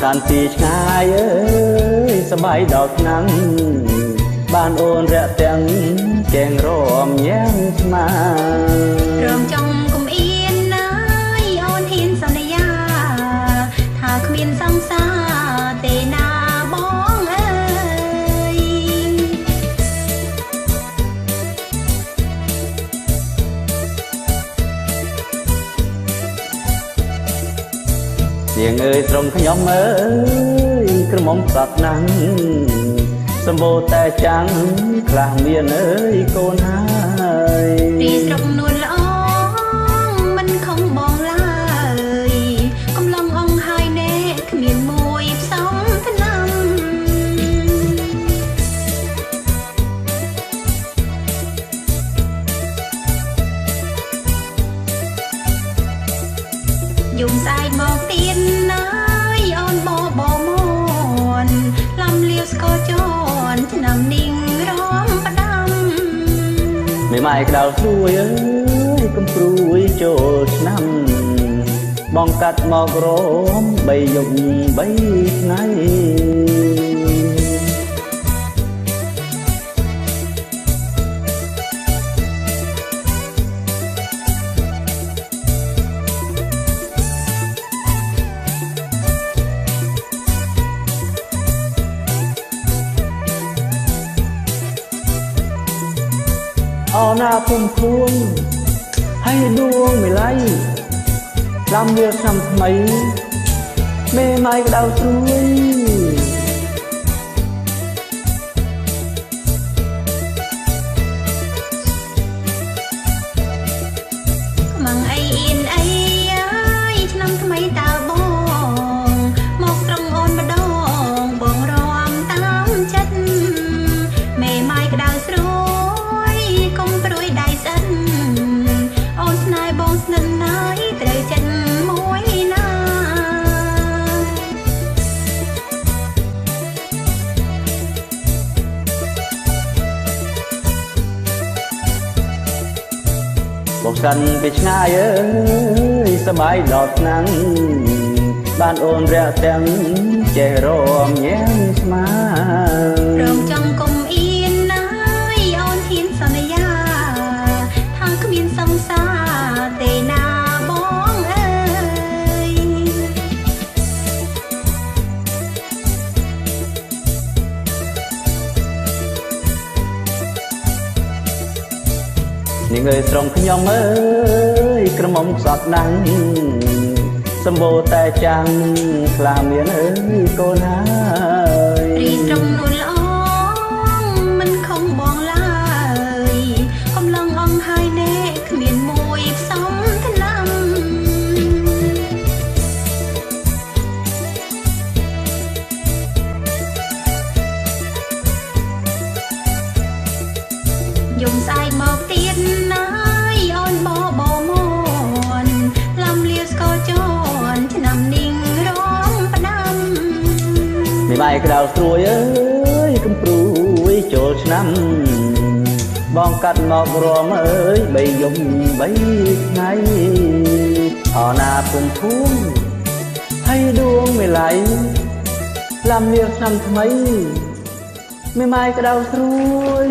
ខានពីឆ្ងាយអើយសบายដល់ឆ្នាំងបានអូនរាក់ទាំងកែងរមញ៉ាំស្មា រំចង់ នាងអើយត្រង់ខ្ញុំអើយក្រមុំសត្វណាំងសម្បូរតែចាំងខ្លះមានអើយកូនហើយរីស្រុកនួនល្អ ស្អែកមកទៀតណាយអូនបបមួនលំលាវស្គរជន់ឆ្នាំនាងរំផ្ដាំមេម៉ាយក្តៅស្រួយអើយកំព្រួយចូលឆ្នាំបងកាត់មករមបីយប់បីថ្ងៃ អរណាភូមិពួងហើយដួងមេឡៃឡាំវាឆ្នាំថ្មីមេម៉ាយក្តៅស្រួយ មកសិនពីឆ្ងាយអើយសម័យដល់ឆ្នាំបានអូនរះទាំងចេះរមញញស្មារងចង់ នាងអើយត្រង់ខ្ញុំអើយក្រមុំខ្សត់ណាំងសម្បូរតែចាំងខ្លាមានអើយកូនហើ យំស្អែកមកទៀតណាយអូនបបមួនលំលាវស្គរជន់ឆ្នាំនាងរងផ្ដាំមេម៉ាយក្តៅស្រួយអើយកំព្រួយចូលឆ្នាំបងកាត់មករមអើយបីយំបីថ្ងៃអរណាភូមិភួងហើយដួងមេឡៃឡាំលៀងឆ្នាំថ្មីមេម៉ាយក្តៅស្រួយ